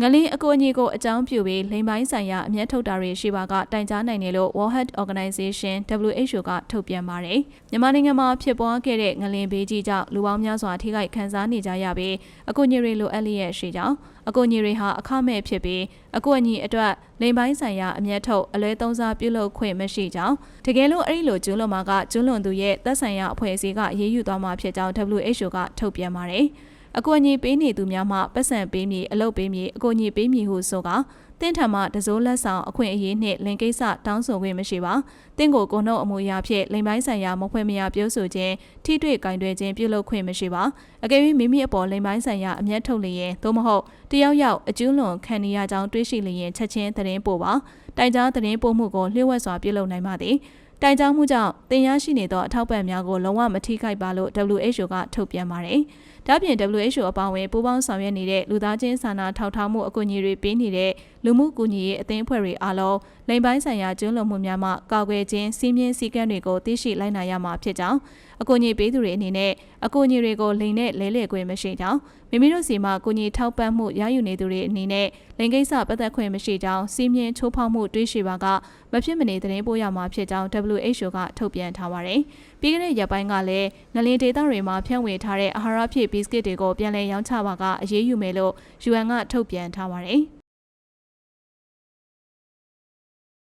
ငလင်းအကူအညီကိုအကြောင်းပြုပြီးလိမ်ပိုင်းဆိုင်ရာအမျက်ထုတ်တာတွေရှိပါကတိုင်ကြားနိုင်တယ်လို့ World Health Organization WHO ကထုတ်ပြန်ပါတယ်။မြန်မာနိုင်ငံမှာဖြစ်ပွားခဲ့တဲ့ငလင်းဘေးကြီးကြောင့်လူပေါင်းများစွာထိခိုက်ခံစားနေကြရပြီးအကူအညီတွေလိုအပ်လျက်ရှိကြောင်းအကူအညီတွေဟာအခမဲ့ဖြစ်ပြီးအကူအညီအတွက်လိမ်ပိုင်းဆိုင်ရာအမျက်ထုတ်အလွဲသုံးစားပြုလုပ်ခွင့်မရှိကြောင်းတကယ်လို့အဲ့ဒီလိုကျူးလွန်မှာကကျူးလွန်သူရဲ့သက်ဆိုင်ရာအဖွဲ့အစည်းကအရေးယူသွားမှာဖြစ်ကြောင်း WHO ကထုတ်ပြန်ပါတယ်။ အကူအညီပေးနေသူများမှပတ်စံပေးမည်အလုပ်ပေးမည်အကူအညီပေးမည်ဟုဆိုကတင့်ထံမှတစိုးလက်ဆောင်အခွင့်အရေးနှင့်လင်ကိစ္စတောင်းဆိုခွင့်မရှိပါတင့်ကိုကိုနှုတ်အမှုအရာဖြင့်လိမ်ပိုင်းဆိုင်ရာမဖွဲ့မရပြောဆိုခြင်းထိတွေ့ကင်တွယ်ခြင်းပြုလုပ်ခွင့်မရှိပါအကယ်၍မိမိအပေါ်လိမ်ပိုင်းဆိုင်ရာအမျက်ထုတ်လျင်သို့မဟုတ်တယောက်ယောက်အကျူးလွန်ခံနေရကြောင်းတွေးရှိလျင်ချက်ချင်းသတင်းပို့ပါတိုင်ကြားသတင်းပို့မှုကိုလျှို့ဝှက်စွာပြုလုပ်နိုင်ပါသည် တိုင်ကြားမှုကြောင့်တင်ရရှိနေသောအထောက်ပံ့များကိုလုံးဝမထိခိုက်ပါလို့ WHO ကထုတ်ပြန်ပါတယ်။ဒါ့ပြင် WHO အပါအဝင်ပူးပေါင်းဆောင်ရွက်နေတဲ့လူသားချင်းစာနာထောက်ထားမှုအကူအညီတွေပေးနေတဲ့လူမှုကူညီရေးအသင်းအဖွဲ့တွေအားလုံးလိမ်ပိုင်းဆိုင်ရာကျွမ်းလွန်မှုများမှကာကွယ်ခြင်းစီးမြင်စည်းကမ်းတွေကိုသိရှိလိုက်နိုင်ရမှာဖြစ်ကြောင်းအကူအညီပေးသူတွေအနေနဲ့အကူအညီတွေကိုလိမ်နဲ့လဲလှယ်ခွင့်မရှိကြောင်းမိမိတို့စီမှာကူညီထောက်ပံ့မှုရယူနေသူတွေအနေနဲ့လိမ်ကိစ္စပတ်သက်ခွင့်မရှိကြောင်းစီးမြင်ချိုးဖောက်မှုတွေးရှိပါကမဖြစ်မနေသတင်းပို့ရမှာဖြစ်ကြောင်း WHO ကထုတ်ပြန်ထားပါတယ်။ပြီးခဲ့တဲ့ရက်ပိုင်းကလည်းငလင်ဒေသတွေမှာဖြန့်ဝေထားတဲ့အာဟာရဖြည့်ဘီစကစ်တွေကိုပြန်လည်ရောင်းချပါကအရေးယူမယ်လို့ UN ကထုတ်ပြန်ထားပါတယ်။